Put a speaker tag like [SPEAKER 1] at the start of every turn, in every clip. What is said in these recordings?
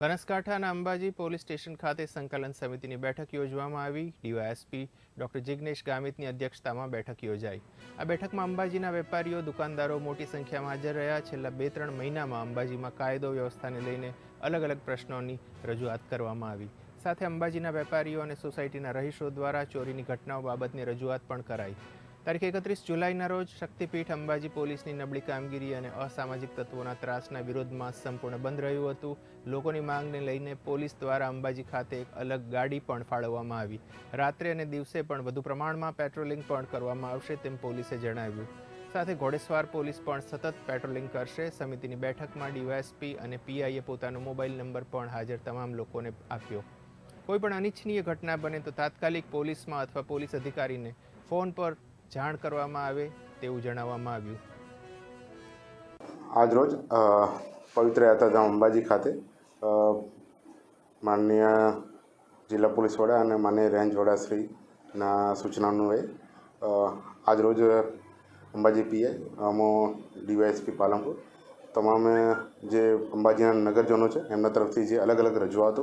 [SPEAKER 1] બનાસકાંઠાના Ambaji police station ખાતે સંકલન સમિતિની બેઠક યોજવામાં આવી. ડીવાયએસપી ડોક્ટર જિગ્નેશ ગામિતની અધ્યક્ષતામાં બેઠક યોજાઈ. આ બેઠકમાં અંબાજીના વેપારીઓ, દુકાનદારો મોટી સંખ્યામાં હાજર રહ્યા. છેલ્લા બે ત્રણ મહિનામાં અંબાજીમાં કાયદો વ્યવસ્થાને લઈને અલગ અલગ પ્રશ્નોની રજૂઆત કરવામાં આવી. સાથે અંબાજીના વેપારીઓ અને સોસાયટીના રહીશો દ્વારા ચોરીની ઘટનાઓ બાબતની રજૂઆત પણ કરાઈ. તારીખ એકત્રીસ જુલાઈના રોજ શક્તિપીઠ અંબાજી પોલીસની નબળી કામગીરી અને અસામાજિક તત્વોના ત્રાસના વિરોધમાં સંપૂર્ણ બંધ રહ્યું હતું. લોકોની માંગને લઈને પોલીસ દ્વારા અંબાજી ખાતે એક અલગ ગાડી પણ ફાળવવામાં આવી. રાત્રે અને દિવસે પણ વધુ પ્રમાણમાં પેટ્રોલિંગ પણ કરવામાં આવશે તેમ પોલીસે જણાવ્યું. સાથે ઘોડેસવાર પોલીસ પણ સતત પેટ્રોલિંગ કરશે. સમિતિની બેઠકમાં ડીવાયએસપી અને પીઆઈએ પોતાનો મોબાઈલ નંબર પણ હાજર તમામ લોકોને આપ્યો. કોઈ પણ અનિચ્છનીય ઘટના બને તો તાત્કાલિક પોલીસમાં અથવા પોલીસ અધિકારીને ફોન પર જાણ કરવામાં આવે તેવું જણાવવામાં આવ્યું.
[SPEAKER 2] આજરોજ પવિત્ર યાત્રાધામ અંબાજી ખાતે માનનીય જિલ્લા પોલીસ વડા અને માનનીય રેન્જ વડાશ્રીના સૂચનાનું એ અ, આજરોજ અંબાજી પીએ અમો ડીવાયએસપી પાલનપુર. તમામે જે અંબાજીના નગરજનો છે એમના તરફથી જે અલગ અલગ રજૂઆતો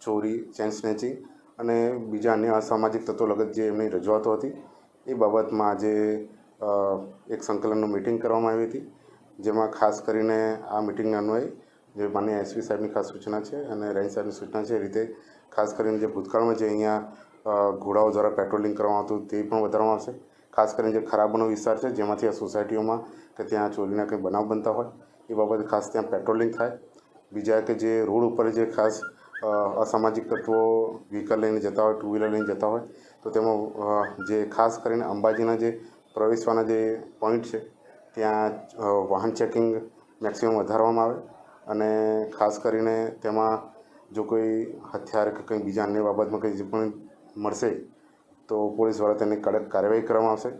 [SPEAKER 2] ચોરી ચેન સ્નેચિંગ અને બીજા અન્ય અસામાજિક તત્વો લગત જે એમની રજૂઆતો હતી એ બાબતમાં આજે એક સંકલનનું મિટિંગ કરવામાં આવી હતી, જેમાં ખાસ કરીને આ મિટિંગના અન્વયે જે માન્ય એસપી સાહેબની ખાસ સૂચના છે અને રેન્જ સાહેબની સૂચના છે એ રીતે ખાસ કરીને જે ભૂતકાળમાં જે અહીંયા ઘોડાઓ દ્વારા પેટ્રોલિંગ કરવામાં આવતું તે પણ વધારવામાં આવશે. ખાસ કરીને જે ખરાબનો વિસ્તાર છે, જેમાંથી આ સોસાયટીઓમાં કે ત્યાં ચોરીના કંઈ બનાવ બનતા હોય, એ બાબતે ખાસ ત્યાં પેટ્રોલિંગ થાય. બીજા કે જે રોડ ઉપર જે ખાસ અસામાજિક તત્વો વ્હીકલ લઈને જતા હોય ટુ વ્હીલર લઈને જતા હોય, તો તેમાં જે ખાસ કરીને અંબાજીના જે પ્રવેશવાના જે પોઈન્ટ છે, ત્યાં વાહન ચેકિંગ મેક્સિમમ વધારવામાં આવે અને ખાસ કરીને તેમાં જો કોઈ હથિયાર કે કંઈ બીજા અન્ય બાબતમાં કંઈ જે પણ મળશે, તો પોલીસ દ્વારા તેની કડક કાર્યવાહી કરવામાં આવશે.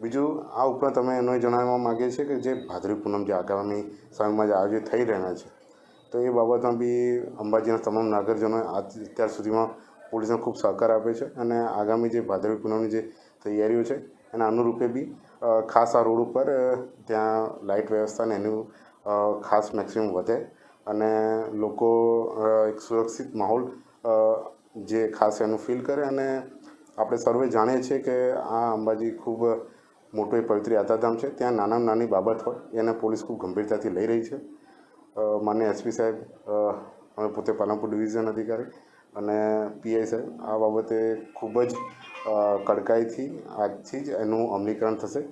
[SPEAKER 2] બીજું, આ ઉપરાંત અમે એનો જણાવવા માગીએ છીએ કે જે ભાદરવી પૂનમ જે આગામી સમયમાં જે આયોજિત થઈ રહ્યા છે તો એ બાબતમાં બી અંબાજીના તમામ નાગરજનોએ આજ અત્યાર સુધીમાં પોલીસને ખૂબ સહકાર આપ્યો છે અને આગામી જે ભાદરવી પૂનમની જે તૈયારીઓ છે એના અનુરૂપે બી ખાસ આ રોડ ઉપર ત્યાં લાઇટ વ્યવસ્થા ને એનું ખાસ મેક્સિમમ વધે અને લોકો એક સુરક્ષિત માહોલ જે ખાસ એનું ફીલ કરે અને આપણે સર્વે જાણીએ છીએ કે આ અંબાજી ખૂબ મોટું એ પવિત્ર યાત્રાધામ છે. ત્યાં નાનામાં નાની બાબત હોય એને પોલીસ ખૂબ ગંભીરતાથી લઈ રહી છે. અ, માનનીય એસપી સાહેબ અમે પોતે પાલનપુર ડિવિઝન અધિકારી અને પીઆઈ સાહેબ આ બાબતે ખૂબ જ કડકાઈથી આજથી જ એનું અમલીકરણ થશે.